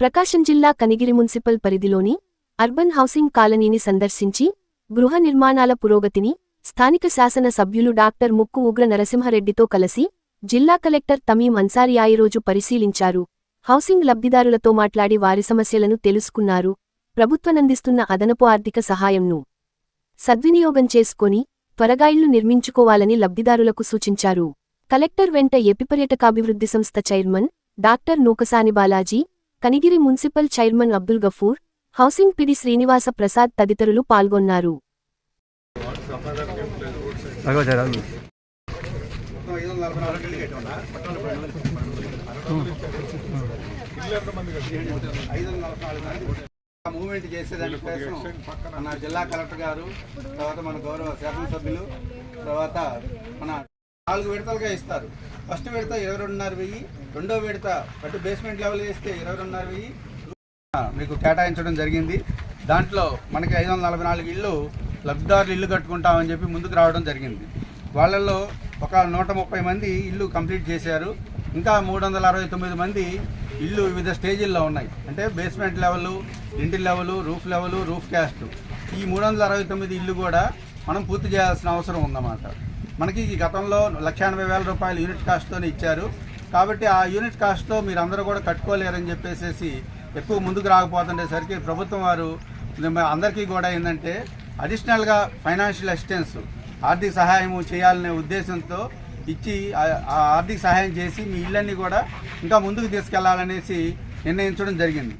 ప్రకాశం జిల్లా కనిగిరి మున్సిపల్ పరిధిలోని urban housing కాలనీని సందర్శించి గృహ నిర్మాణాల పురోగతిని స్థానిక శాసన సభ్యులు డాక్టర్ ముక్కు ఉగ్ర నరసింహరెడ్డితో కలిసి జిల్లా కలెక్టర్ తమీం అన్సారి ఆయిరోజు పరిశీలించారు. హౌసింగ్ లబ్ధిదారులతో మాట్లాడి వారి సమస్యలను తెలుసుకున్నారు. ప్రభుత్వనందిస్తున్న అదనపు ఆర్థిక సహాయంను సద్వినియోగం చేసుకొని త్వరగా ఇళ్ళు నిర్మించుకోవాలని లబ్ధిదారులకు సూచించారు. కలెక్టర్ వెంట ఎపిపర్యటకాభివృద్ధి సంస్థ chairman doctor Nookasani Balaji Kanigiri municipal chairman Abdul Gafoor housing PD Srinivasa Prasad తదితరులు పాల్గొన్నారు. అగో మూవ్మెంట్ చేసేదాని కోసం మన జిల్లా కలెక్టర్ గారు తర్వాత మన గౌరవ శాసనసభ్యులు తర్వాత మన నాలుగు విడతలుగా ఇస్తారు. ఫస్ట్ విడత ఇరవై రెండున్నర వెయ్యి రెండో విడత అటు బేస్మెంట్ లెవెల్ వేస్తే ఇరవై రెండున్నర వెయ్యి. మీకు కేటాయించడం జరిగింది. దాంట్లో మనకి ఐదు వందల నలభై నాలుగు ఇళ్ళు లబ్ధిదారులు ఇల్లు కట్టుకుంటామని చెప్పి ముందుకు రావడం జరిగింది. వాళ్ళల్లో ఒక నూట ముప్పై మంది ఇల్లు కంప్లీట్ చేశారు. ఇంకా మూడు వందల అరవై తొమ్మిది మంది ఇల్లు వివిధ స్టేజీల్లో ఉన్నాయి. అంటే బేస్మెంట్ లెవెలు ఇంటి level roof level roof cast ఈ మూడు వందల అరవై తొమ్మిది ఇల్లు కూడా మనం పూర్తి చేయాల్సిన అవసరం ఉందన్నమాట. మనకి ఈ గతంలో లక్ష ఎనభై వేల రూపాయలు యూనిట్ కాస్ట్తోనే ఇచ్చారు. కాబట్టి ఆ యూనిట్ కాస్ట్తో మీరు అందరూ కూడా కట్టుకోలేరని చెప్పేసి ఎక్కువ ముందుకు రాకపోతుండేసరికి ప్రభుత్వం వారు అందరికీ కూడా ఏంటంటే అడిషనల్గా ఫైనాన్షియల్ అసిస్టెన్స్ ఆర్థిక సహాయం చేయాలనే ఉద్దేశంతో ఇచ్చి ఆ- ఆర్థిక సహాయం చేసి మీ ఇళ్ళన్నీ కూడా ఇంకా ముందుకు తీసుకెళ్ళాలనేసి నిర్ణయించడం జరిగింది.